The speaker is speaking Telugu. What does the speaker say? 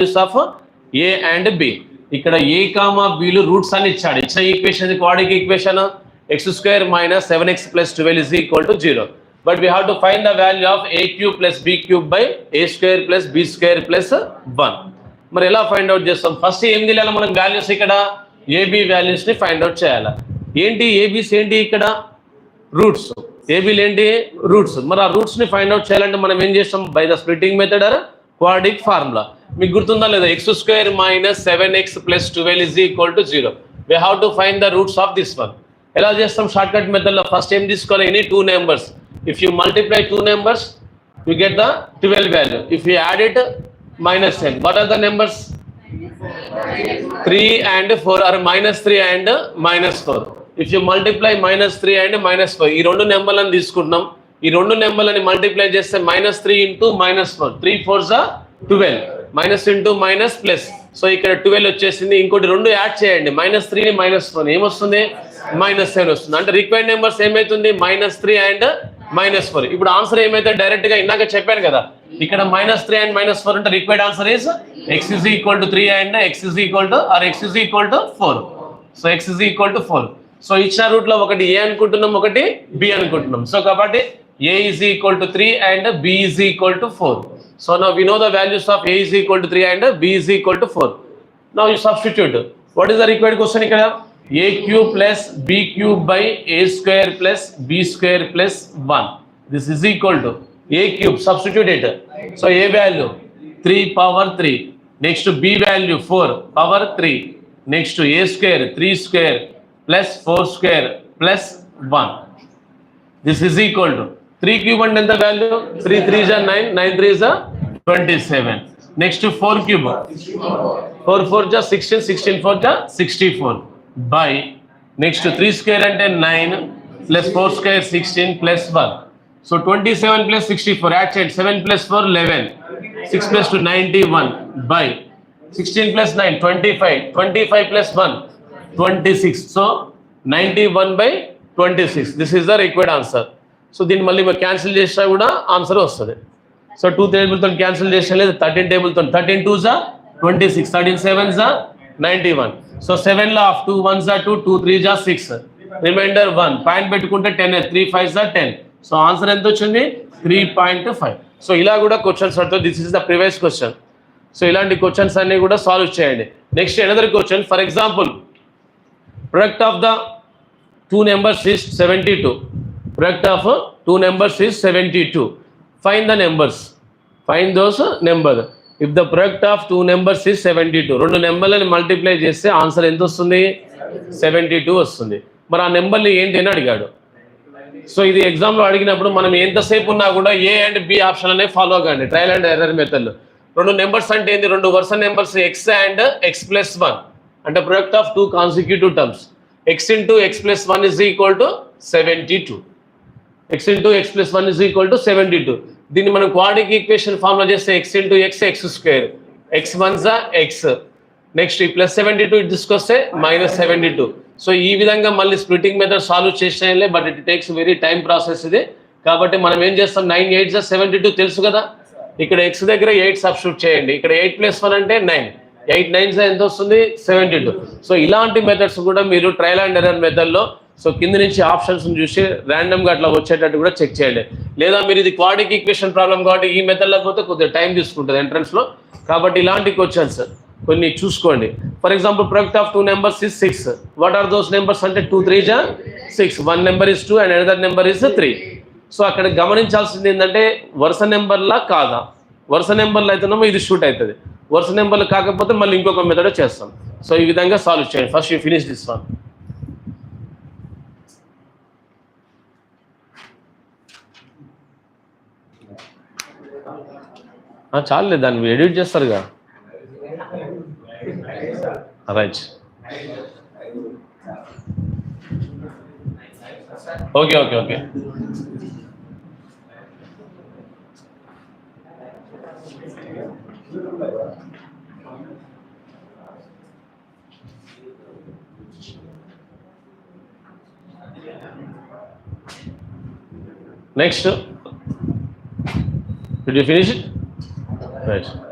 Values of A and B ఇక్కడ ఏ కామా బిలు రూట్స్ అని ఇచ్చాడు. ఇచ్చిన equation quadratic equation X square minus seven X plus twelve is equal to zero but we have to find the value of A cube plus B cube by A square plus B square plus one మరి ఎలా ఫైండ్ అవుట్ చేస్తాం? ఫస్ట్ ఏం తెలియాలి మనం వాల్యూస్ ఇక్కడ? ఏబి వాల్యూస్ని ఫైండ్ అవుట్ చేయాలి? ఏంటి ఏబీస్ ఏంటి ఇక్కడ? రూట్స్ ఏబీలు ఏంటి రూట్స్ మరి ఆ రూట్స్ని ఫైండ్ అవుట్ చేయాలంటే మనం ఏం చేస్తాం? By the splitting method or quadratic formula. మీకు గుర్తుందా లేదా? X square minus seven X plus twelve is equal to zero we have to find the roots of this one ఎలా చేస్తాం? షార్ట్ కట్ మెథడ్లో ఫస్ట్ ఏం తీసుకోవాలి? Any two numbers if you multiply two numbers you get the twelve value if you add it minus ten what are the numbers three and four or minus three and minus four if you multiply minus three and minus four ఈ రెండు నెంబర్లను తీసుకుంటున్నాం. ఈ రెండు నెంబర్లని మల్టిప్లై చేస్తే minus three into minus four three four జా twelve minus into minus plus so ఇక్కడ ట్వెల్వ్ వచ్చేసింది. ఇంకోటి రెండు యాడ్ చేయండి. మైనస్ త్రీని మైనస్ ఫోర్ ఏమొస్తుంది? మైనస్ సెవెన్ వస్తుంది. అంటే రిక్వైర్డ్ నెంబర్స్ ఏమైతుంది? Minus three and minus four ఇప్పుడు ఆన్సర్ ఏమైతే? డైరెక్ట్గా ఇందాక చెప్పాను కదా. ఇక్కడ minus three and minus four అంటే required answer is X is equal to three and X is equal to or X is equal to four so X is equal to four so ఇచ్చిన రూట్లో ఒకటి ఏ అనుకుంటున్నాం ఒకటి బి అనుకుంటున్నాం. సో కాబట్టి a is equal to 3 and b is equal to 4. So now we know the values of a is equal to 3 and b is equal to 4. Now you substitute. What is the required question here? a cube plus b cube by a square plus b square plus 1. This is equal to a cube. Substitute it. So a value 3 power 3. Next to b value 4 power 3. Next to a square 3 square plus 4 square plus 1. This is equal to 3 cube and then the value 3 3 is a 9 9 3 is a 27 next to 4 cube 4 4 is 16 16 4 is 64 by next to 3 square and then 9 plus 4 square 16 plus 1 so 27 plus 64 actually 7 plus 4 11 6 plus 2 91 by 16 plus 9 25 25 plus 1 26 so 91 by 26 this is the required answer so దీన్ని మళ్ళీ మీరు క్యాన్సిల్ చేసినా కూడా ఆన్సర్ వస్తుంది. సో టూ టేబుల్తో క్యాన్సిల్ చేసినా లేదు థర్టీన్ టేబుల్తో థర్టీన్ టూ జా ట్వంటీ సిక్స్ థర్టీన్ సెవెన్ జా నైంటీ వన్ సో సెవెన్లో ఆఫ్ టూ వన్ జా టూ టూ త్రీ జా సిక్స్ రిమైండర్ వన్ పాయింట్ పెట్టుకుంటే టెన్ త్రీ ఫైవ్ జా టెన్ సో ఆన్సర్ ఎంత వచ్చింది? త్రీ పాయింట్ ఫైవ్ సో ఇలా కూడా క్వశ్చన్స్ పడుతుంది this is the previous question so ఇలాంటి క్వశ్చన్స్ అన్ని కూడా సాల్వ్ చేయండి. Next another question for example product of the two numbers numbers is 72 product of two two numbers is 72 find the numbers. Find those నెంబర్ number if the product of two numbers is 72 రెండు నెంబర్లని మల్టిప్లై చేస్తే ఆన్సర్ ఎంత వస్తుంది? సెవెంటీ టూ వస్తుంది. మరి ఆ నెంబర్ని ఏంటి అని అడిగాడు. సో ఇది ఎగ్జామ్లో అడిగినప్పుడు మనం ఎంతసేపు ఉన్నా కూడా ఏ అండ్ బి ఆప్షన్ అనే ఫాలో కాండి. ట్రయల్ అండ్ ఎర్రర్ మెథడ్ రెండు నెంబర్స్ అంటే ఏంది? రెండు వరుస numbers x and x plus one అంటే product of two consecutive terms x into x plus one is equal to seventy two x into x plus one is equal to seventy two దీన్ని మనం క్వాడిక్ ఈక్వేషన్ ఫార్ములా చేస్తే x into x x square x one జా ఎక్స్ నెక్స్ట్ ఈ ప్లస్ సెవెంటీ టూ ఇటు తీసుకొస్తే మైనస్ సెవెంటీ టూ సో ఈ విధంగా మళ్ళీ splitting method solve చేసినాయిలే but it takes very time process ఇది. కాబట్టి మనం ఏం చేస్తాం? నైన్ ఎయిట్ జా సెవెంటీ టూ తెలుసు కదా? ఇక్కడ ఎక్స్ దగ్గర ఎయిట్ సబ్స్టిట్యూట్ చేయండి. ఇక్కడ ఎయిట్ ప్లస్ వన్ అంటే నైన్ ఎయిట్ నైన్ ఎంత వస్తుంది? సెవెంటీ టూ సో ఇలాంటి మెథడ్స్ కూడా మీరు ట్రయల్ అండ్ ఎరర్ మెథడ్లో సో కింద నుంచి ఆప్షన్స్ చూసి ర్యాండమ్గా అట్లా వచ్చేటట్టు కూడా చెక్ చేయండి. లేదా మీరు ఇది క్వాడిక్ ఈక్వేషన్ ప్రాబ్లం కాబట్టి ఈ మెథడ్లో పోతే కొద్దిగా టైం తీసుకుంటుంది ఎంట్రన్స్లో కాబట్టి ఇలాంటి క్వశ్చన్స్ కొన్ని చూసుకోండి. For example product of two numbers is six what are those numbers అంటే టూ త్రీ జా six one number is two and another number is three so అక్కడ గమనించాల్సింది ఏంటంటే వరుస నెంబర్లా కాదా? వరుస నెంబర్లు అయితేనేమో ఇది షూట్ అవుతుంది. వరుస నెంబర్లు కాకపోతే మళ్ళీ ఇంకొక మెథడ్ చేస్తాం. సో ఈ విధంగా సాల్వ్ చేయండి. First you finish this one చాలులే దాన్ని edit చేస్తారుగా. Right. Okay okay okay. Next. Did you finish it? Right.